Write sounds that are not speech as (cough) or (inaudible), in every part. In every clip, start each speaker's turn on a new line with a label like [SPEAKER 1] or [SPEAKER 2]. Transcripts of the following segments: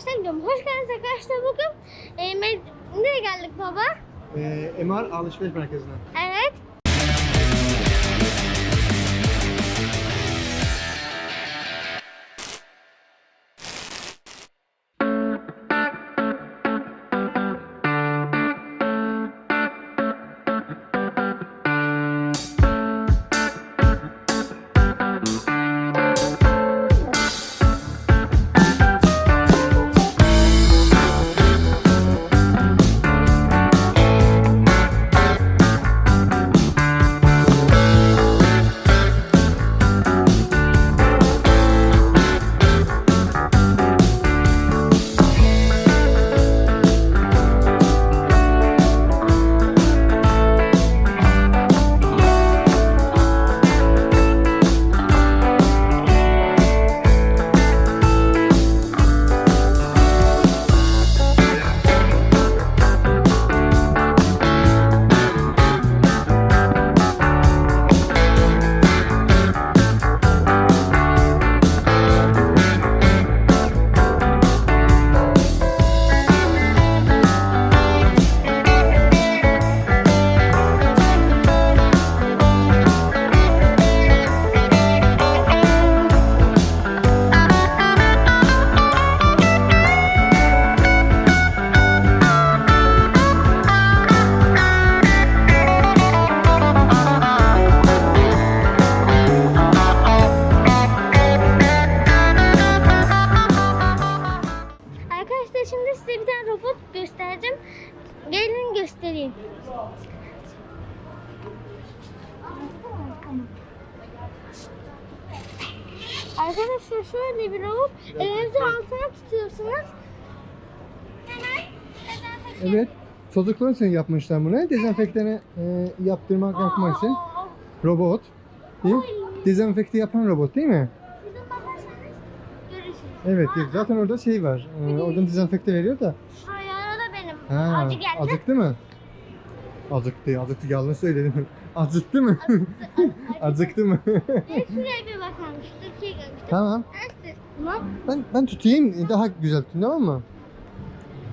[SPEAKER 1] baştan gidiyorum. Hoş geldiniz arkadaşlar. Bugün e, nereye geldik baba?
[SPEAKER 2] Ee, MR alışveriş merkezine.
[SPEAKER 1] Evet. Göstereyim. Arkadaşlar şöyle bir robot. Elinizi altına tutuyorsunuz.
[SPEAKER 2] Evet. Çocuklar için yapmışlar bunu. Dezenfektörü e, yaptırmak yapmak için.
[SPEAKER 1] Aa,
[SPEAKER 2] Robot. Değil mi? Dezenfekte yapan robot değil mi? Evet. Zaten orada şey var. E, oradan dezenfekte veriyor da.
[SPEAKER 1] Şuraya da benim.
[SPEAKER 2] Ha,
[SPEAKER 1] Acı geldi.
[SPEAKER 2] acıktı mı? Acıktı. Acıktı. Yalan söyledim. (laughs) Acıktı mı? acıktı (laughs) mı?
[SPEAKER 1] Bir (laughs) şuraya bir bakalım. Şu Türkiye görmüştüm.
[SPEAKER 2] tamam.
[SPEAKER 1] Evet. Tamam.
[SPEAKER 2] Ben ben tutayım. Daha güzel tutayım tamam mı?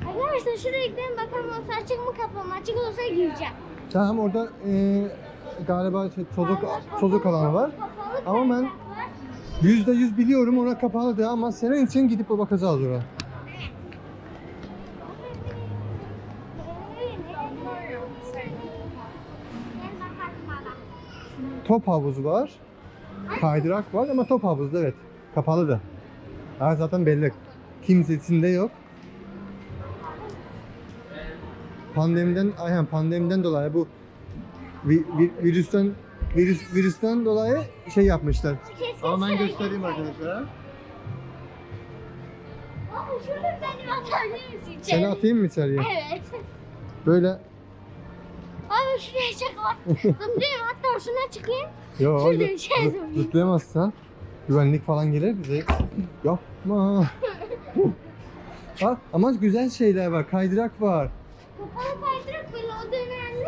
[SPEAKER 1] Arkadaşlar şuraya gidelim bakalım olsa açık mı kapalı mı? Açık olsa gireceğim.
[SPEAKER 2] Tamam orada e, galiba şey, çocuk çocuk alanı var.
[SPEAKER 1] Kapalı
[SPEAKER 2] Ama ben-. Yüzde yüz biliyorum ona kapalıdı ama senin için gidip bakacağız oraya. Top havuzu var. Kaydırak var ama top havuzu evet. Kapalı da. Ha, zaten belli. Kimsesinde yok. Pandemiden, aynen pandemiden dolayı bu vi- vi- virüsten virüs virüsten dolayı şey yapmışlar. Ama ben göstereyim arkadaşlar.
[SPEAKER 1] Baba şurada beni atabilir misin içeri?
[SPEAKER 2] Seni atayım mı içeriye?
[SPEAKER 1] Evet.
[SPEAKER 2] Böyle
[SPEAKER 1] Abi şuraya çık bak. Zıplayayım hatta şuna çıkayım.
[SPEAKER 2] Yo,
[SPEAKER 1] Şurada şey
[SPEAKER 2] zı-
[SPEAKER 1] yapayım.
[SPEAKER 2] zıplayamazsan güvenlik falan gelir bize. Yapma. (laughs) ha, ama güzel şeyler var. Kaydırak var.
[SPEAKER 1] Kapalı kaydırak böyle o dönemli.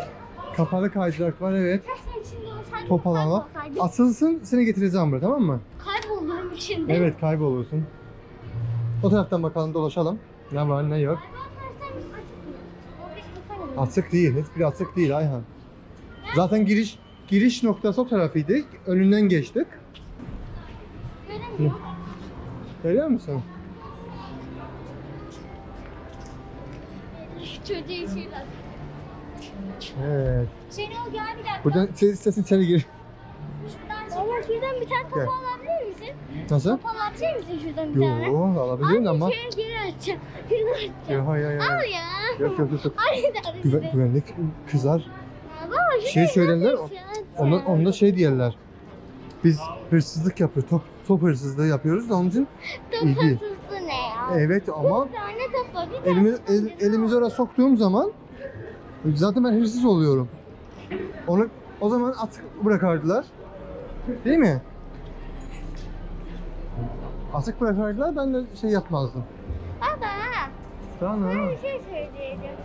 [SPEAKER 2] Kapalı kaydırak var evet.
[SPEAKER 1] Keşke içinde olsaydı.
[SPEAKER 2] Top alan var.
[SPEAKER 1] kaybolsaydı.
[SPEAKER 2] Asılsın seni getireceğim buraya tamam mı?
[SPEAKER 1] Kaybolurum içinde.
[SPEAKER 2] Evet kaybolursun. O taraftan bakalım dolaşalım. Ne var ne yok. Açık değil. Hiçbir açık değil Ayhan. Zaten giriş giriş noktası o tarafıydı. Önünden geçtik.
[SPEAKER 1] Göremiyorum.
[SPEAKER 2] Görüyor musun?
[SPEAKER 1] Çocuğu işiyle.
[SPEAKER 2] Evet.
[SPEAKER 1] Şenol gel bir dakika.
[SPEAKER 2] Buradan ses sesin içeri gir.
[SPEAKER 1] Şuradan. Baba şuradan bir tane
[SPEAKER 2] Gel.
[SPEAKER 1] alabilir misin?
[SPEAKER 2] Nasıl?
[SPEAKER 1] Topu alabilir misin şuradan bir tane?
[SPEAKER 2] Yo alabilirim ama.
[SPEAKER 1] Abi şöyle geri açacağım. Şuradan açacağım.
[SPEAKER 2] Yok hayır hayır.
[SPEAKER 1] Al ya.
[SPEAKER 2] Yok yok yok.
[SPEAKER 1] da
[SPEAKER 2] Güven, güvenlik kızar.
[SPEAKER 1] Baba
[SPEAKER 2] Şey söylerler,
[SPEAKER 1] ya.
[SPEAKER 2] Onda, şey diyorlar. Biz hırsızlık yapıyoruz. Top, top hırsızlığı yapıyoruz da onun için
[SPEAKER 1] Top
[SPEAKER 2] iyi değil.
[SPEAKER 1] hırsızlığı ne ya?
[SPEAKER 2] evet ama
[SPEAKER 1] Bir tane top var. Bir tane
[SPEAKER 2] elimi,
[SPEAKER 1] top
[SPEAKER 2] el,
[SPEAKER 1] var.
[SPEAKER 2] elimizi oraya soktuğum zaman zaten ben hırsız oluyorum. Onu o zaman açık bırakardılar. Değil mi? Açık bırakardılar ben de şey yapmazdım.
[SPEAKER 1] Baba.
[SPEAKER 2] Tamam.
[SPEAKER 1] Ben bir şey söyleyeceğim.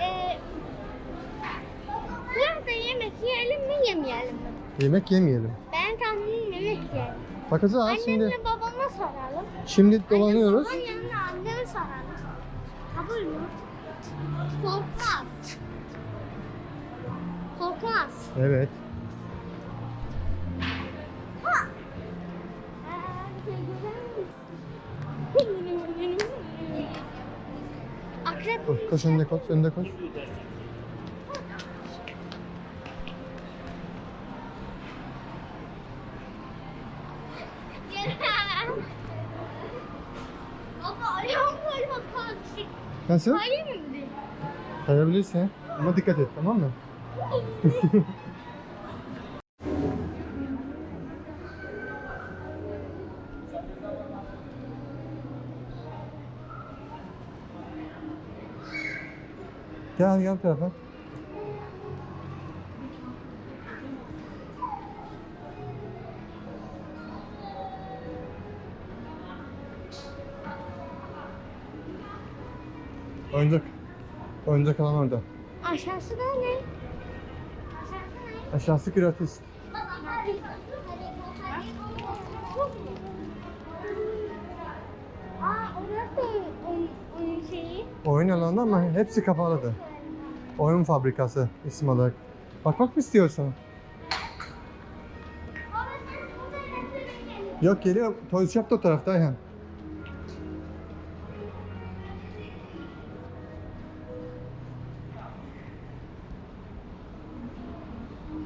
[SPEAKER 1] Ee, burada yemek yiyelim mi yemeyelim mi?
[SPEAKER 2] Yemek yemeyelim.
[SPEAKER 1] Ben tahminim yemek yiyelim.
[SPEAKER 2] Bakacağız şimdi.
[SPEAKER 1] Annemle babama soralım.
[SPEAKER 2] Şimdi dolanıyoruz.
[SPEAKER 1] Annem babam yanına anneme sana. Kabul mü? Korkmaz. Korkmaz.
[SPEAKER 2] Evet.
[SPEAKER 1] Akrep
[SPEAKER 2] Koş, koş önde koş, önde koş. Nasıl?
[SPEAKER 1] Mıydı?
[SPEAKER 2] Kayabilirsin. Ama dikkat et tamam mı? (laughs) Gel gel bu tarafa. Oyuncak. Oyuncak alan orada.
[SPEAKER 1] Aşağısı da ne? Aşağısı
[SPEAKER 2] gratis.
[SPEAKER 1] Aa orası oyun,
[SPEAKER 2] alanı ama hepsi kapalıdır. Oyun fabrikası isim olarak. Bakmak mı istiyorsun? Yok geliyor. Toys Shop da o tarafta Ayhan.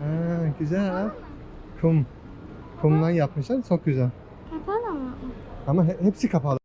[SPEAKER 2] Ha, güzel. Kum. Kumdan yapmışlar. Çok güzel.
[SPEAKER 1] Kapalı mı?
[SPEAKER 2] Ama he- hepsi kapalı.